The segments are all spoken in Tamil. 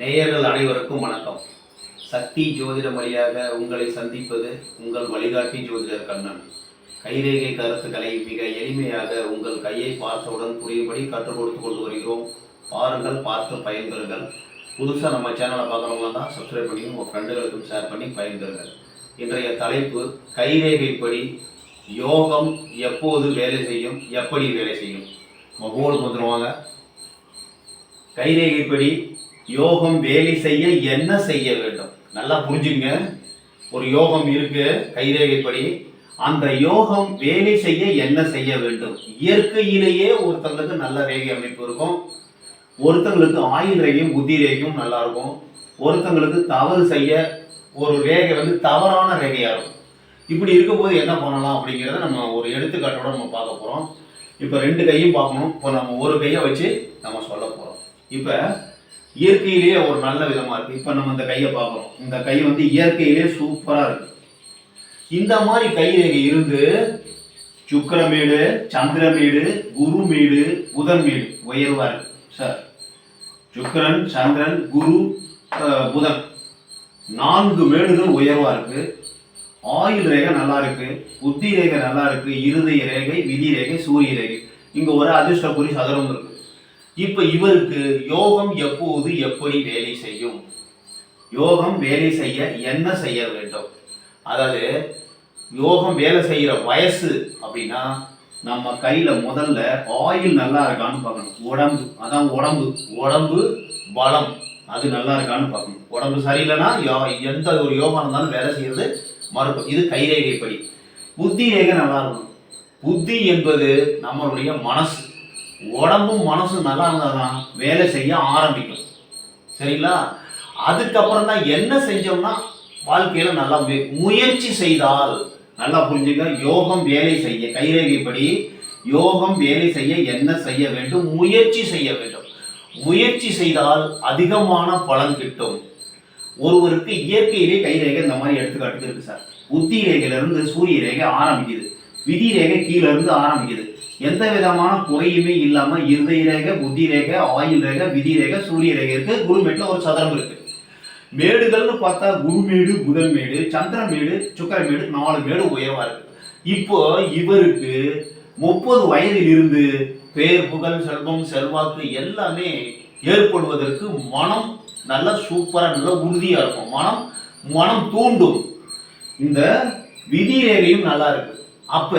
நேயர்கள் அனைவருக்கும் வணக்கம். சக்தி ஜோதிடம் வழியாக உங்களை சந்திப்பது உங்கள் வழிகாட்டி ஜோதிடர் கண்ணன். கைரேகை கருத்துக்களை மிக எளிமையாக உங்கள் கையை பார்த்தவுடன் புரியும்படி கற்றுக் கொடுத்து கொண்டு வருகிறோம். பாருங்கள் பார்த்து பயன்பெறுங்கள். புதுசாக நம்ம சேனலை பார்க்குறவங்க தான் சப்ஸ்கிரைப் பண்ணி உங்கள் ஃப்ரெண்டுகளுக்கும் ஷேர் பண்ணி பயன்பெறுங்கள். இன்றைய தலைப்பு கைரேகைப்படி யோகம் எப்போது வேலை செய்யும் எப்படி வேலை செய்யும்? நம்ம போர்டு வந்துடுவாங்க கைரேகைப்படி யோகம் வேலை செய்ய என்ன செய்ய வேண்டும்? நல்லா புரிஞ்சுங்க. ஒரு யோகம் இருக்கு கைரேகைப்படி. அந்த யோகம் வேலை செய்ய என்ன செய்ய வேண்டும்? இயற்கையிலேயே ஒருத்தங்களுக்கு நல்ல ரேகை அமைப்பு இருக்கும். ஒருத்தங்களுக்கு ஆயுள் ரேகையும் புத்தி ரேகையும் நல்லா இருக்கும். ஒருத்தங்களுக்கு தவறு செய்ய ஒரு ரேகை வந்து தவறான ரேகையாக இருக்கும். இப்படி இருக்கும்போது என்ன பண்ணலாம் அப்படிங்கிறத நம்ம ஒரு எடுத்துக்காட்டோட நம்ம பார்க்க போகிறோம் இப்போ ரெண்டு கையும் பார்க்கணும். இப்போ நம்ம ஒரு கையை வச்சு நம்ம சொல்ல போகிறோம் இப்போ இயற்கையிலேயே ஒரு நல்ல விதமாக இருக்குது இப்போ நம்ம இந்த கையை பார்க்குறோம் இந்த கை வந்து இயற்கையிலேயே சூப்பராக இருக்குது இந்த மாதிரி கைரேகை இருந்து சுக்கரமேடு சந்திரமேடு குருமேடு புதன்மேடு உயர்வாக இருக்கு. சார் சுக்கரன் சந்திரன் குரு புதன் நான்கு மேடுகள் உயர்வாக இருக்குது ஆயுள் ரேகை நல்லா இருக்குது புத்தி ரேகை நல்லா இருக்குது இருதய ரேகை விதி ரேகை சூரிய ரேகை. இங்கே ஒரு அதிர்ஷ்டபுரி சதுரம் இருக்குது இப்ப இவருக்கு யோகம் எப்போது எப்படி வேலை செய்யும்? யோகம் வேலை செய்ய என்ன செய்ய வேண்டும்? அதாவது யோகம் வேலை செய்யற வயசு அப்படின்னா நம்ம கையில முதல்ல ஆயில் நல்லா இருக்கான்னு பார்க்கணும். உடம்பு அதான் உடம்பு. உடம்பு பலம் அது நல்லா இருக்கான்னு பார்க்கணும். உடம்பு சரியில்லைன்னா யோ- எந்த ஒரு யோகம் இருந்தாலும் வேலை செய்யறது மறுக்கும் இது கைரேகைப்படி புத்தி ரேகை நல்லா இருக்கணும். புத்தி என்பது நம்மளுடைய மனசு. உடம்பும் மனசும் நல்லா இருந்தாதான் வேலை செய்ய ஆரம்பிக்கும். சரிங்களா? அதுக்கப்புறம் தான் என்ன செஞ்சோம்னா வாழ்க்கையில் நல்லா மு- முயற்சி செய்தால் நல்லா புரிஞ்சுக்க யோகம் வேலை செய்ய கைரேகைப்படி யோகம் வேலை செய்ய என்ன செய்ய வேண்டும்? முயற்சி செய்ய வேண்டும். முயற்சி செய்தால் அதிகமான பலன் கிட்டும். ஒருவருக்கு இயற்கையிலே கைரேகை இந்த மாதிரி எடுத்துக்காட்டுக்கு இருக்கு சார். புத்தி ரேகையிலேருந்து சூரிய ரேகை ஆரம்பிக்குது. விதி ரேகை கீழே இருந்து ஆரம்பிக்குது. எந்த விதமான குறையுமே இல்லாம இருதய ரேக புத்தி ரேக ஆயுள் ரேக விதி ரேக சூரிய ரேகை இருக்கு குருமேட்ல ஒரு சதுரம் இருக்கு. மேடுகள்னு பார்த்தா குருமேடு புதன் மேடு சந்திரமேடு சுக்கரமேடு நாலு மேடு உயர்வா இருக்கு. இப்போ இவருக்கு முப்பது வயதில் இருந்து பேர் புகழ் செல்வம் செல்வாக்கு எல்லாமே ஏற்படுவதற்கு மனம் நல்ல சூப்பரா நல்ல உறுதியா இருக்கும். மனம் மனம் தூண்டும். இந்த விதி ரேகையும் நல்லா இருக்கு. அப்ப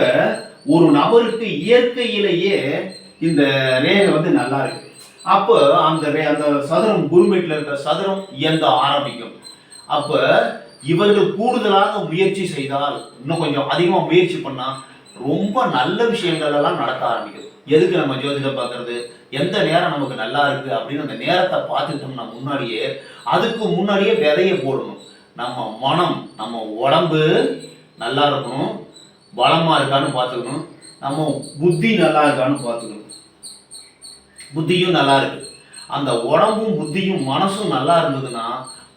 ஒரு நபருக்கு இயற்கையிலேயே இந்த ரேகை வந்து நல்லா இருக்கு. அப்போ அந்த ரே அந்த சதுரம் குருமீட்டில் இருக்கிற சதுரம் இயங்க ஆரம்பிக்கும். அப்போ இவர்கள் கூடுதலாக முயற்சி செய்தால் இன்னும் கொஞ்சம் அதிகமாக முயற்சி பண்ணால் ரொம்ப நல்ல விஷயங்கள் எல்லாம் நடக்க ஆரம்பிக்கும். எதுக்கு நம்ம ஜோதிடம் பார்க்கறது? எந்த நேரம் நமக்கு நல்லா இருக்கு அப்படின்னு அந்த நேரத்தை பார்த்துக்கிட்டோம்னா முன்னாடியே அதுக்கு முன்னாடியே விதைய போடணும். நம்ம மனம் நம்ம உடம்பு நல்லா இருக்கணும். பலமா இருக்கான்னு பார்த்துக்கணும். நம்ம புத்தி நல்லா இருக்கான்னு பார்த்துக்கணும். புத்தியும் நல்லா இருக்கு. அந்த உடம்பும் புத்தியும் மனசும் நல்லா இருந்ததுன்னா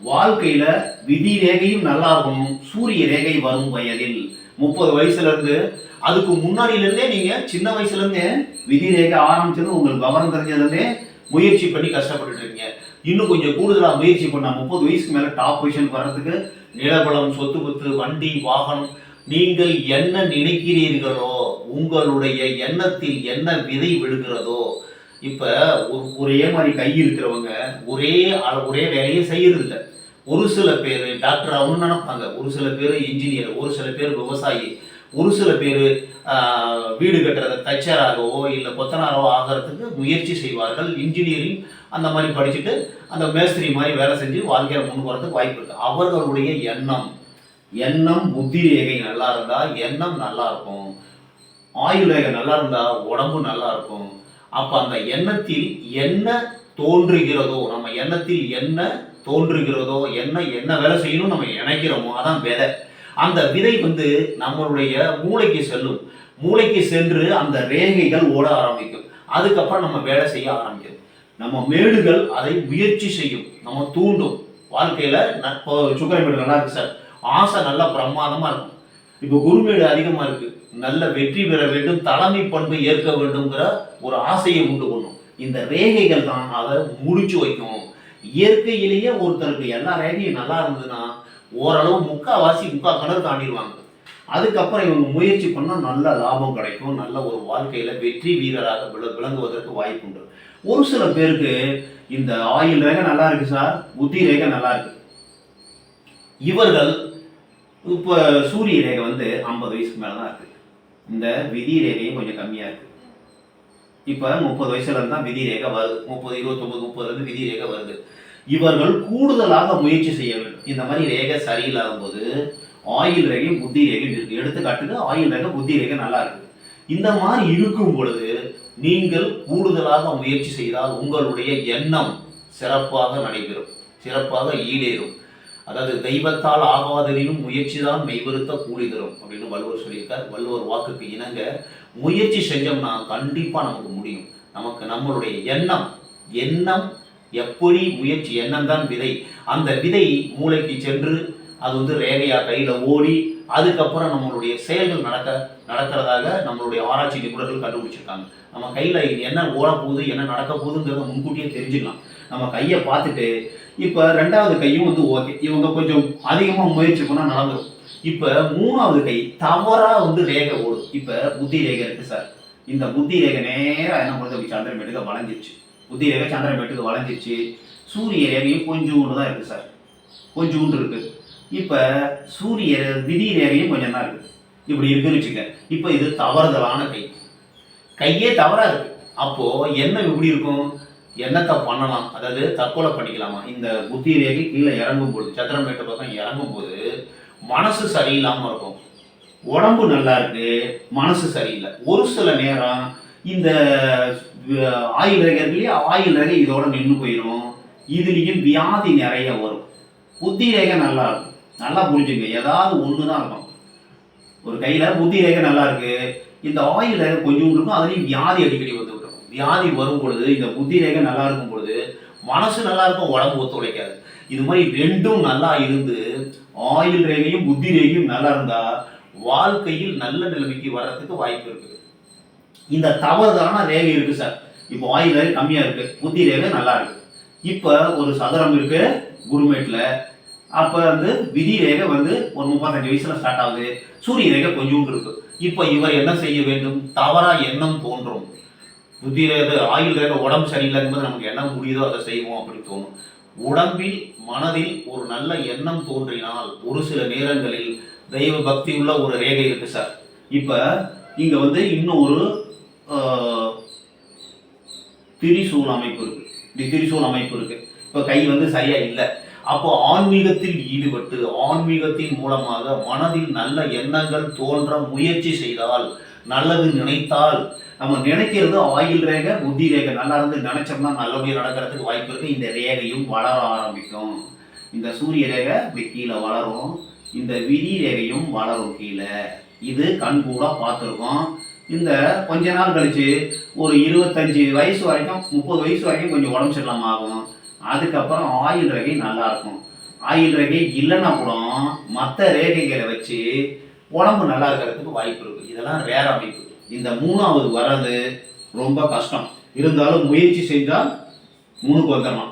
வாழ்க்கையில விதி ரேகையும் நல்லா இருக்கணும். சூரிய ரேகை வரும் வயதில். முப்பது வயசுல இருந்து அதுக்கு முன்னாடியில இருந்தே நீங்க சின்ன வயசுல இருந்தே விதி ரேகை ஆரம்பிச்சது உங்களுக்கு விவரம் தெரிஞ்சதுல இருந்தே முயற்சி பண்ணி கஷ்டப்பட்டுட்டு இருக்கீங்க இன்னும் கொஞ்சம் கூடுதலாக முயற்சி பண்ணா முப்பது வயசுக்கு மேலே டாப் பொசிஷன் வர்றதுக்கு நிலபலம் சொத்து பத்து வண்டி வாகனம் நீங்கள் என்ன நினைக்கிறீர்களோ உங்களுடைய எண்ணத்தில் என்ன விதை விழுகிறதோ இப்போ ஒரே மாதிரி கை இருக்கிறவங்க ஒரே ஒரே வேலையை செய்யறதில்ல. ஒரு சில பேர் டாக்டர் ஆகணும்னு நினைப்பாங்க. ஒரு சில பேர் இன்ஜினியர் ஒரு சில பேர் விவசாயி ஒரு சில பேர் வீடு கட்டுறத தச்சராகவோ இல்லை கொத்தனாரோ ஆகிறதுக்கு முயற்சி செய்வார்கள். இன்ஜினியரிங் அந்த மாதிரி படிச்சுட்டு அந்த மேஸ்திரி மாதிரி வேலை செஞ்சு வாழ்க்கையில் முன் வரதுக்கு வாய்ப்பு இருக்குது அவர்களுடைய எண்ணம் எண்ணம் புத்தி ரேகை நல்லா இருந்தா எண்ணம் நல்லா இருக்கும். ஆயுள் ரேகை நல்லா இருந்தா உடம்பு நல்லா இருக்கும். அப்ப அந்த எண்ணத்தில் என்ன தோன்றுகிறதோ நம்ம எண்ணத்தில் என்ன தோன்றுகிறதோ என்ன என்ன வேலை செய்யணும் நம்ம நினைக்கிறோமோ அதான் விதை. அந்த விதை வந்து நம்மளுடைய மூளைக்கு செல்லும். மூளைக்கு சென்று அந்த ரேகைகள் ஓட ஆரம்பிக்கும். அதுக்கப்புறம் நம்ம வேலை செய்ய ஆரம்பிக்கும். நம்ம மேடுகள் அதை முயற்சி செய்யும். நம்ம தூண்டும். வாழ்க்கையில சுக்கரை இப்போ நல்லா இருக்கு சார். ஆசை நல்லா பிரமாதமா இருக்கும். இப்போ குருமேடு அதிகமா இருக்கு. நல்ல வெற்றி பெற வேண்டும் தலைமை பண்பு ஏற்க வேண்டும்ங்கிற ஒரு ஆசையை உண்டு பண்ணும். இந்த ரேகைகள் தான் அதை முடிச்சு வைக்கும். இயற்கையிலேயே ஒருத்தருக்கு எல்லா ரேகையும் நல்லா இருந்ததுன்னா ஓரளவு முக்காவாசி முக்கா கிணறு தாண்டிடுவாங்க. அதுக்கப்புறம் இவங்க முயற்சி பண்ணால் நல்ல லாபம் கிடைக்கும். நல்ல ஒரு வாழ்க்கையில வெற்றி வீரராக விள- விளங்குவதற்கு வாய்ப்பு உண்டு. ஒரு சில பேருக்கு இந்த ஆயில் ரேகை நல்லா இருக்கு சார் புத்தி ரேகை நல்லா இருக்கு. இவர்கள் இப்போ சூரிய ரேகை வந்து ஐம்பது வயசுக்கு மேலே தான் இருக்குது இந்த விதி ரேகையும் கொஞ்சம் கம்மியாக இருக்குது இப்போ முப்பது வயசுல தான் விதி ரேகை வருது. முப்பது இருபத்தொம்பது முப்பதுலேருந்து விதி ரேகை வருது. இவர்கள் கூடுதலாக முயற்சி செய்ய வேண்டும். இந்த மாதிரி ரேகை சரியில்லாத போது ஆயில் ரேகையும் புத்தி ரேகையும் இருக்குது எடுத்துக்காட்டுக்கு ஆயில் ரேகை புத்தி ரேகை நல்லா இருக்குது இந்த மாதிரி இருக்கும் பொழுது நீங்கள் கூடுதலாக முயற்சி செய்தால் உங்களுடைய எண்ணம் சிறப்பாக நடைபெறும். சிறப்பாக ஈடேறும். அதாவது தெய்வத்தால் ஆகாதனினும் முயற்சி தான் மெய்வருத்த கூலி தரும் அப்படின்னு வள்ளுவர் சொல்லியிருக்கார். வள்ளுவர் வாக்குக்கு இணங்க முயற்சி செஞ்சோம்னா கண்டிப்பாக நமக்கு முடியும். நமக்கு நம்மளுடைய எண்ணம் எண்ணம் எப்படி முயற்சி எண்ணம் தான் விதை. அந்த விதை மூளைக்கு சென்று அது வந்து ரேகையாக கையில் ஓடி அதுக்கப்புறம் நம்மளுடைய செயல்கள் நடக்க நடக்கிறதாக நம்மளுடைய ஆராய்ச்சி நிபுணர்கள் கண்டுபிடிச்சிருக்காங்க. நம்ம கையில் என்ன ஓட போகுது என்ன நடக்க போகுதுங்கிறத முன்கூட்டியே தெரிஞ்சுக்கலாம். நம்ம கையை பார்த்துட்டு இப்போ ரெண்டாவது கையும் வந்து ஓகே இவங்க கொஞ்சம் அதிகமாக முயற்சி பண்ணால் நடந்துடும் இப்போ மூணாவது கை தவறாக வந்து ரேகை ஓடும். இப்போ புத்தி ரேகை இருக்குது சார் இந்த புத்தி ரேகை நேராக என்ன பண்ணுறது அப்படி சந்திரமேட்டுக்கு வளைஞ்சிருச்சு. புத்தி ரேகை சந்திரமேட்டுக்கு வளைஞ்சிருச்சு. சூரிய ரேகையும் கொஞ்சோண்டு தான் இருக்குது சார் கொஞ்சோண்டு இருக்குது இப்போ சூரிய விதி ரேகையும் கொஞ்சம் தான் இருக்குது இப்படி இருக்குன்னு வச்சுக்க இப்போ இது தவறுதலான கை. கையே தவறாக இருக்குது அப்போது என்ன இப்படி இருக்கும்? என்னத்தை பண்ணலாம்? அதாவது தற்கொலை பண்ணிக்கலாமா? இந்த புத்தி ரேகை கீழே இறங்கும் போது சத்திரமேட்டு பக்கம் இறங்கும் போது மனசு சரியில்லாமல் இருக்கும். உடம்பு நல்லா இருக்கு மனசு சரியில்லை. ஒரு சில நேரம் இந்த ஆயுள் ஆயில் ஆயுள் ரேகை இதோட நின்று போயிடும் இதுலேயும் வியாதி நிறைய வரும். புத்தி ரேகை நல்லா இருக்கும். நல்லா புரிஞ்சுங்க. ஏதாவது ஒன்று தான் இருக்கும். ஒரு கையில் புத்தி ரேகை நல்லா இருக்கு. இந்த ஆயுள் ரேகை கொஞ்சம் இருக்கும் அதுலேயும் வியாதி அடிக்கடி வந்து வியாதி வரும் பொழுது இந்த புத்தி ரேகை நல்லா இருக்கும் பொழுது மனசு நல்லா இருக்கும் உடம்பு ஒத்துழைக்காது இது மாதிரி ரெண்டும் நல்லா இருந்து ஆயுள் ரேகையும் புத்தி ரேகையும் நல்லா இருந்தா வாழ்க்கையில் நல்ல நிலைமைக்கு வர்றதுக்கு வாய்ப்பு இருக்குது. இந்த தவறுதலான ரேகை இருக்கு சார். இப்போ ஆயுள் ரேகை கம்மியா இருக்கு புத்தி ரேகை நல்லா இருக்கு. இப்போ ஒரு சதுரம் இருக்கு குருமேட்ல. அப்ப வந்து விதி ரேகை வந்து ஒரு முப்பத்தஞ்சு வயசுல ஸ்டார்ட் ஆகுது. சூரிய ரேகை கொஞ்சோண்டு இருக்கு. இப்போ இவர் என்ன செய்ய வேண்டும்? தவறா எண்ணம் தோன்றும். புதிய ரேகை ஆயுள் ரேகை உடம்பு சரியில்லைங்கும்போது நமக்கு என்ன முடியுதோ அதை செய்வோம் அப்படின்னு தோணும். உடம்பில் மனதில் ஒரு நல்ல எண்ணம் தோன்றினால் ஒரு சில நேரங்களில் தெய்வ பக்தி உள்ள ஒரு ரேகை இருக்கு சார். இப்போ இங்க வந்து இன்னும் ஒரு திரிசூல் அமைப்பு இருக்கு. இப்படி திரிசூல் அமைப்பு இருக்கு. இப்போ கை வந்து சரியா இல்லை. அப்போ ஆன்மீகத்தில் ஈடுபட்டு ஆன்மீகத்தின் மூலமாக மனதில் நல்ல எண்ணங்கள் தோன்ற முயற்சி செய்தால் நல்லது நினைத்தால். நம்ம நினைக்கிறது ஆயில் ரேகை புத்தி ரேகை. நல்லா இருந்து நினைச்சோம்னா நல்லபடியாக நடக்கிறதுக்கு வாய்ப்பு இருக்கு. இந்த ரேகையும் வளர ஆரம்பிக்கும். இந்த சூரிய ரேகை இப்படி கீழே வளரும். இந்த விதி ரேகையும் வளரும் கீழே. இது கண் கூட பார்த்துருக்கோம். இந்த கொஞ்ச நாள் கழிச்சு ஒரு இருபத்தஞ்சி வயசு வரைக்கும் முப்பது வயசு வரைக்கும் கொஞ்சம் உடம்பு சரியில்லாம ஆகும். அதுக்கப்புறம் ஆயில் ரேகை நல்லா இருக்கும். ஆயில் ரேகை இல்லைன்னா கூட மற்ற ரேகைகளை வச்சு உடம்பு நல்லா இருக்கிறதுக்கு வாய்ப்பு இருக்கு. இதெல்லாம் வேற அமைப்பு. இந்த மூணாவது வர்றது ரொம்ப கஷ்டம். இருந்தாலும் முயற்சி செஞ்சால் மூணுக்கு வந்துடலாம்.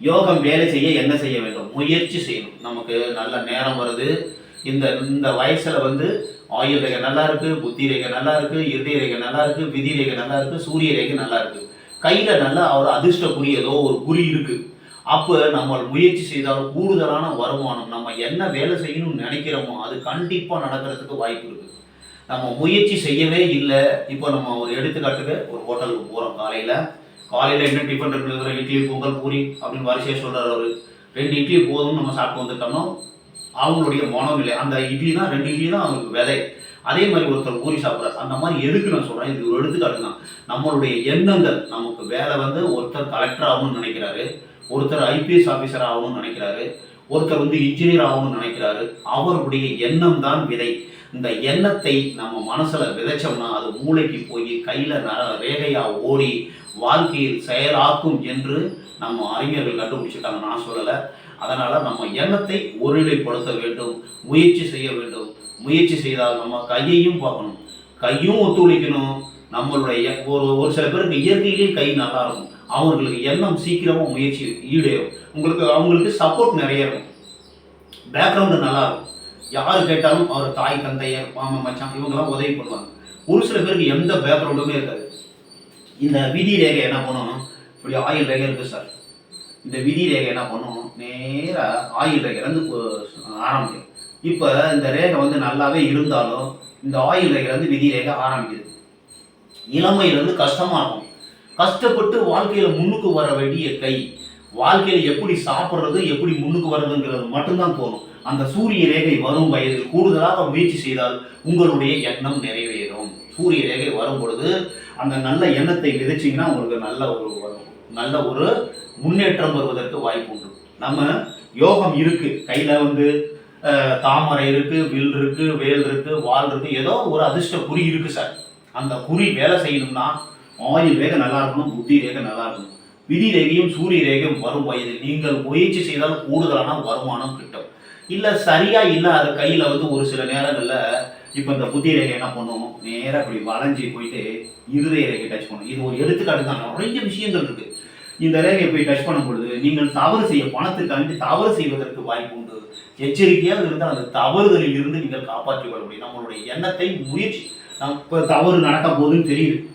யோகம் வேலை செய்ய என்ன செய்ய வேண்டும்? முயற்சி செய்யணும். நமக்கு நல்ல நேரம் வருது. இந்த இந்த வயசுல வந்து ஆயுள் ரேகை நல்லா இருக்கு புத்தி ரேகை நல்லா இருக்கு இருதய ரேகை நல்லா இருக்கு விதி ரேகை நல்லா இருக்கு சூரிய ரேகை நல்லா இருக்கு. கையில நல்லா அவர் அதிர்ஷ்ட ஏதோ ஒரு குறி இருக்கு. அப்போ நம்ம முயற்சி செய்தால் கூடுதலான வருமானம் நம்ம என்ன வேலை செய்யணும்னு நினைக்கிறோமோ அது கண்டிப்பாக நடக்கிறதுக்கு வாய்ப்பு இருக்குது நம்ம முயற்சி செய்யவே இல்லை. இப்போ நம்ம ஒரு எடுத்துக்காட்டுக்கு ஒரு ஹோட்டலுக்கு போகிறோம் காலையில். காலையில் என்ன டிஃபன் இருக்கிற இட்லி பொங்கல் பூரி அப்படின்னு வரிசையாக சொல்கிறார் அவர். ரெண்டு இட்லி போதும்னு நம்ம சாப்பிட்டு வந்துட்டோம்னா அவங்களுடைய மனநிலை அந்த இட்லி தான் ரெண்டு இட்லி தான் அவங்களுக்கு விதை. அதே மாதிரி ஒருத்தர் பூரி சாப்பிட்றாரு. அந்த மாதிரி எதுக்கு நான் சொல்கிறேன் இது ஒரு எடுத்துக்காட்டு தான் நம்மளுடைய எண்ணங்கள் நமக்கு வேலை வந்து ஒருத்தர் கலெக்டர் ஆகணும்னு நினைக்கிறாரு. ஒருத்தர் ஐபிஎஸ் ஆஃபீஸர் ஆகணும்னு நினைக்கிறாரு ஒருத்தர் வந்து இன்ஜினியர் ஆகணும்னு நினைக்கிறாரு அவருடைய எண்ணம் தான் விதை. இந்த எண்ணத்தை நம்ம மனசில் விதைச்சோம்னா அது மூளைக்கு போய் கையில் நர ரேகையா ஓடி வாழ்க்கையில் செயலாக்கும் என்று நம்ம அறிஞர்கள் கண்டுபிடிச்சிருக்காங்க. நான் சொல்லலை. அதனால் நம்ம எண்ணத்தை ஒருநிலைப்படுத்த வேண்டும் முயற்சி செய்ய வேண்டும். முயற்சி செய்தால் நம்ம கையையும் பார்க்கணும். கையும் ஒத்துழைக்கணும். நம்மளுடைய ஒரு ஒரு சில பேருக்கு இயற்கையிலேயே கை நல்லா இருக்கும் அவங்களுக்கு எண்ணம் சீக்கிரமாக முயற்சி ஈடேறும். உங்களுக்கு அவங்களுக்கு சப்போர்ட் நிறைய இருக்கும். பேக்ரவுண்டு நல்லா இருக்கும். யார் கேட்டாலும் அவர் தாய் தந்தையர் மாமா மச்சான் இவங்கெல்லாம் உதவி பண்ணுவாங்க. ஒரு சில பேருக்கு எந்த பேக்ரவுண்டுமே இருக்காது. இந்த விதி ரேகை என்ன பண்ணணும்? இப்படி ஆயில் ரேகை இருக்கு சார். இந்த விதி ரேகை என்ன பண்ணணும்? நேராக ஆயில் ரேகைலேருந்து ஆரம்பிக்கும் இப்போ இந்த ரேகை வந்து நல்லாவே இருந்தாலும் இந்த ஆயில் ரேகைலேருந்து விதி ரேகை ஆரம்பிக்குது இளமையிலேருந்து கஷ்டமாக இருக்கும் கஷ்டப்பட்டு வாழ்க்கையில் முன்னுக்கு வர வேண்டிய கை வாழ்க்கையில் எப்படி சாப்பிட்றது எப்படி முன்னுக்கு வர்றதுங்கிறது மட்டும்தான் தோணும் அந்த சூரிய ரேகை வரும் வயதில் கூடுதலாக முயற்சி செய்தால் உங்களுடைய எண்ணம் நிறைவேறும். சூரிய ரேகை வரும் பொழுது அந்த நல்ல எண்ணத்தை விதைச்சிங்கன்னா உங்களுக்கு நல்ல ஒரு வரும். நல்ல ஒரு முன்னேற்றம் வருவதற்கு வாய்ப்பு உண்டு. நம்ம யோகம் இருக்கு. கையில வந்து தாமரை இருக்கு வில் இருக்கு வேல் இருக்கு வால் இருக்கு ஏதோ ஒரு அதிர்ஷ்ட குறி இருக்கு சார். அந்த குறி வேலை செய்யணும்னா ஆயுள் ரேகை நல்லா இருக்கணும் புத்தி ரேகை நல்லா இருக்கணும். விதி ரேகையும் சூரிய ரேகையும் வரும் வயது. நீங்கள் முயற்சி செய்தால் கூடுதலான வருமானம் கிட்டும். இல்லை சரியா இல்லை அது கையில் வந்து ஒரு சில நேரங்களில் இப்போ இந்த புத்தி ரேகை என்ன பண்ணும்? நேராக இப்படி வளைஞ்சி போயிட்டு இருதய ரேகை டச் பண்ணும். இது ஒரு எடுத்துக்காட்டு தான். நிறைய விஷயங்கள் இருக்கு. இந்த ரேகையை போய் டச் பண்ணும் பொழுது நீங்கள் தவறு செய்ய பணத்துக்காண்டி தவறு செய்வதற்கு வாய்ப்பு உண்டு. எச்சரிக்கையாக இருந்தால் அந்த தவறுகளில் இருந்து நீங்கள் காப்பாற்றிக் கொள்ள முடியும். நம்மளுடைய எண்ணத்தை முயற்சி இப்போ தவறு நடக்க போகுதுன்னு தெரியுது.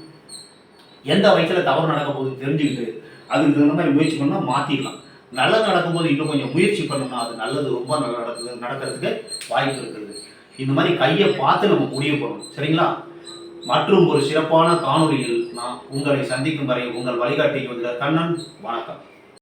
எந்த வயசில் தவறு நடக்க போகுதுன்னு தெரிஞ்சுக்கிட்டு அதுக்கு தகுந்த மாதிரி முயற்சி பண்ணால் மாற்றிடலாம் நல்லது நடக்கும்போது இன்னும் கொஞ்சம் முயற்சி பண்ணோம்னா அது நல்லது ரொம்ப நல்லா நடக்குது நடக்கிறதுக்கு வாய்ப்பு இருக்கிறது. இந்த மாதிரி கையை பார்த்து நம்ம முடிவு பண்ணணும். சரிங்களா? மற்றும் ஒரு சிறப்பான காணொலியில் நான் உங்களை சந்திக்கும் வரை உங்கள் வழிகாட்டி கண்ணன். வணக்கம்.